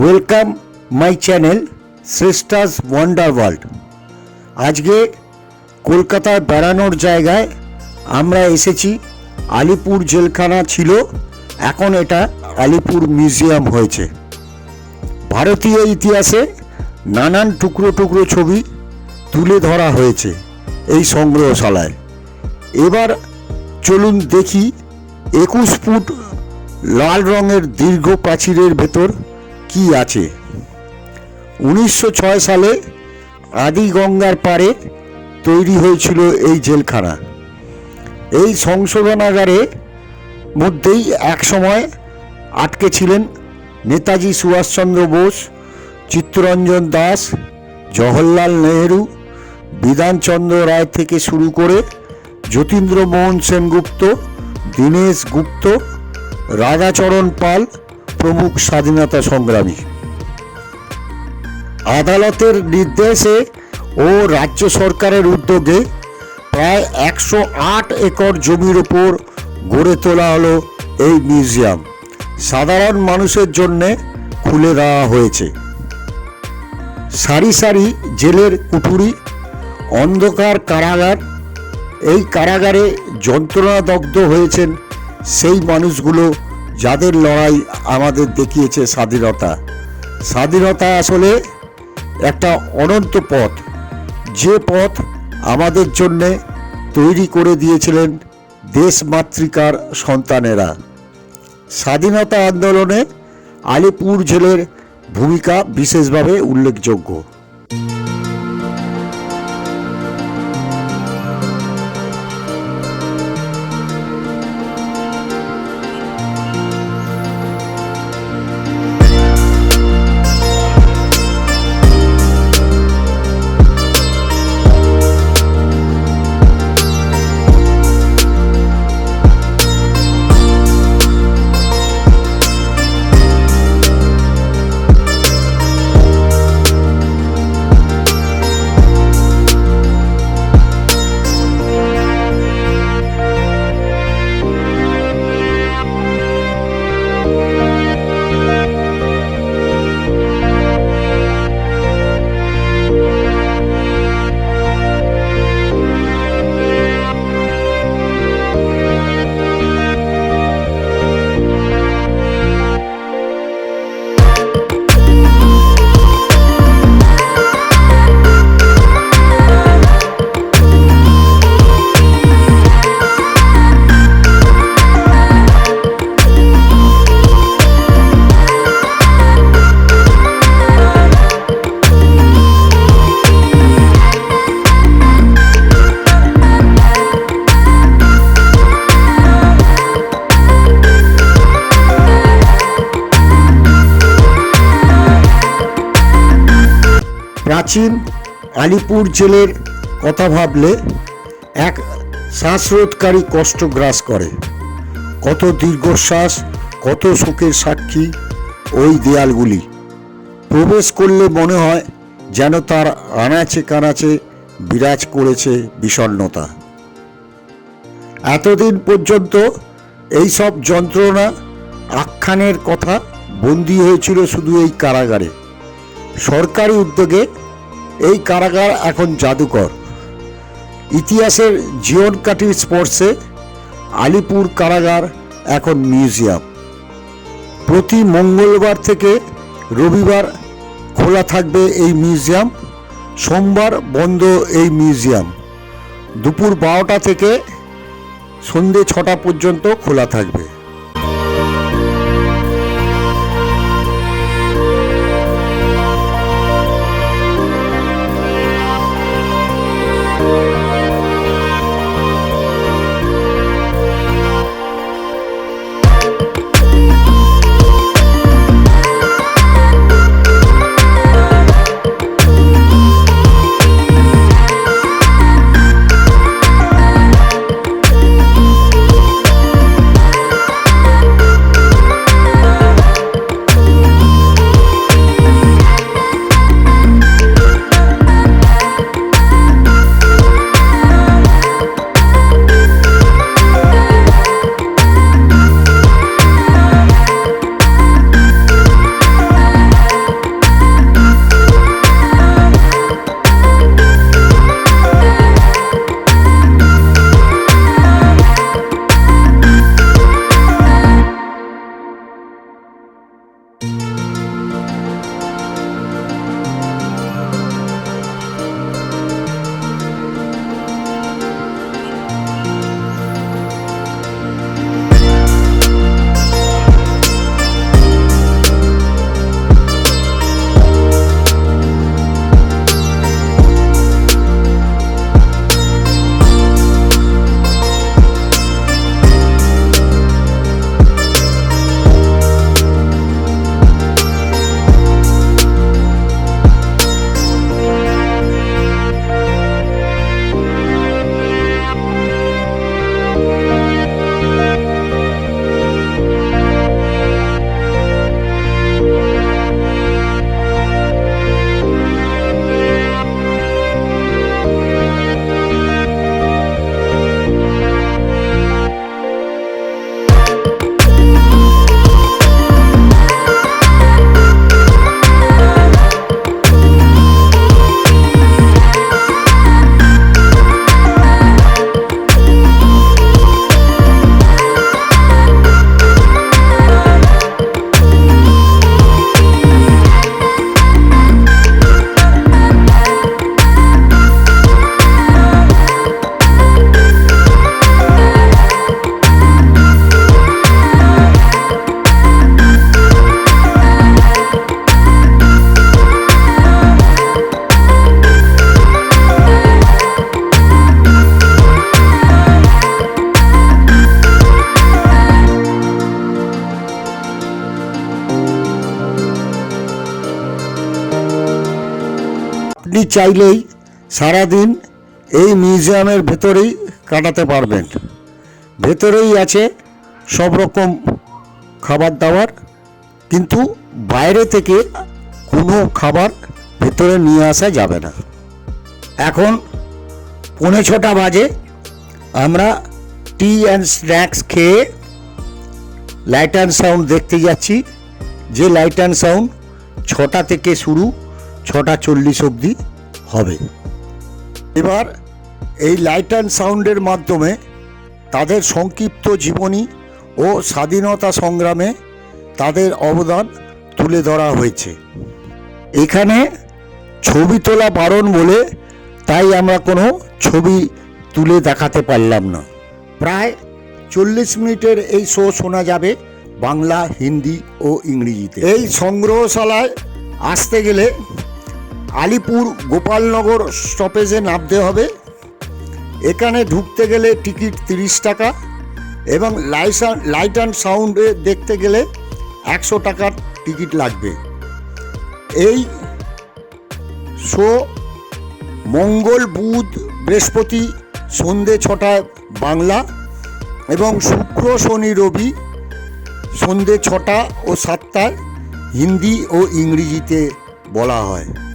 Welcome my channel Shreshtha's wonder world আজকে কলকাতায় বেড়ানোর জায়গায় আমরা এসেছি। আলিপুর জেলখানা ছিল, এখন এটা আলিপুর মিউজিয়াম হয়েছে। ভারতীয় ইতিহাসে নানান টুকরো টুকরো ছবি তুলে ধরা হয়েছে এই সংগ্রহশালায়। এবার চলুন দেখি, একুশ ফুট লাল রঙের দীর্ঘ প্রাচীরের ভেতর কি আছে? উনিশশো ছয় সালে আদি গঙ্গার পাড়ে তৈরি হয়েছিল এই জেলখানা। এই সংশোধনাগারে মধ্যেই একসময় আটকে ছিলেন নেতাজি সুভাষচন্দ্র বোস, চিত্তরঞ্জন দাস, জওহরলাল নেহেরু, বিধানচন্দ্র রায় থেকে শুরু করে যতীন্দ্রমোহন সেনগুপ্ত, দীনেশ গুপ্ত, রাধাচরণ পাল প্রমুখ স্বাধীনতা সংগ্রামী। আদালতের নির্দেশে ও রাজ্য সরকারের উদ্যোগে প্রায় একশো আট একর জমির ওপর গড়ে তোলা হলো এই মিউজিয়াম। সাধারণ মানুষের জন্যে খুলে দেওয়া হয়েছে। সারি সারি জেলের কুঠুরি অন্ধকার কারাগার, এই কারাগারে যন্ত্রণাদগ্ধ হয়েছেন সেই মানুষগুলো যাদের লড়াই আমাদের দেখিয়েছে স্বাধীনতা স্বাধীনতা আসলে একটা অনন্ত পথ। যে পথ আমাদের জন্যে তৈরি করে দিয়েছিলেন দেশমাতৃকার সন্তানেরা। স্বাধীনতা আন্দোলনে আলিপুর জেলের ভূমিকা বিশেষভাবে উল্লেখযোগ্য। প্রাচীন আলিপুর জেলের কথা ভাবলে এক শ্বাসরোধকারী কষ্ট গ্রাস করে। কত দীর্ঘশ্বাস, কত শোকের সাক্ষী ওই দেয়ালগুলি। প্রবেশ করলে মনে হয় যেন তার আনাচে কানাচে বিরাজ করেছে বিষণ্ণতা। এতদিন পর্যন্ত এই সব যন্ত্রণা, আখ্যানের কথা বন্দী হয়েছিল শুধু এই কারাগারে। সরকারি উদ্যোগে এই কারাগার এখন জাদুকর। ইতিহাসের জীবন কাঠির স্পর্শে আলিপুর কারাগার এখন মিউজিয়াম। প্রতি মঙ্গলবার থেকে রবিবার খোলা থাকবে এই মিউজিয়াম। সোমবার বন্ধ এই মিউজিয়াম। দুপুর বারোটা থেকে সন্ধে ছটা পর্যন্ত খোলা থাকবে। চাইলেই সারাদিন এই মিউজিয়ামের ভেতরেই কাটাতে পারবেন। ভেতরেই আছে সব রকম খাবার দাবার, কিন্তু বাইরে থেকে কোনো খাবার ভেতরে নিয়ে আসা যাবে না। এখন পৌনে ছটা বাজে, আমরা টি অ্যান্ড স্ন্যাক্স খেয়ে লাইট অ্যান্ড সাউন্ড দেখতে যাচ্ছি। যে লাইট অ্যান্ড সাউন্ড ছটা থেকে শুরু, ছটা চল্লিশ অবধি। হবে। এবার এই লাইট অ্যান্ড সাউন্ডের মাধ্যমে তাদের সংক্ষিপ্ত জীবনী ও স্বাধীনতা সংগ্রামে তাদের অবদান তুলে ধরা হয়েছে। এখানে ছবি তোলা বারণ বলে তাই আমরা কোনো ছবি তুলে দেখাতে পারলাম না। প্রায় চল্লিশ মিনিটের এই শো শোনা যাবে বাংলা, হিন্দি ও ইংরেজিতে। এই সংগ্রহশালায় আসতে গেলে আলিপুর গোপালনগর স্টপেজে নামতে হবে। এখানে ঢুকতে গেলে টিকিট তিরিশ টাকা এবং লাইসান লাইট অ্যান্ড সাউন্ডে দেখতে গেলে একশো টাকার টিকিট লাগবে। এই শো মঙ্গল বুধ বৃহস্পতি সন্ধে ছটায় বাংলা এবং শুক্র, শনি, রবি সন্ধে ছটা ও সাতটায় হিন্দি ও ইংরেজিতে বলা হয়।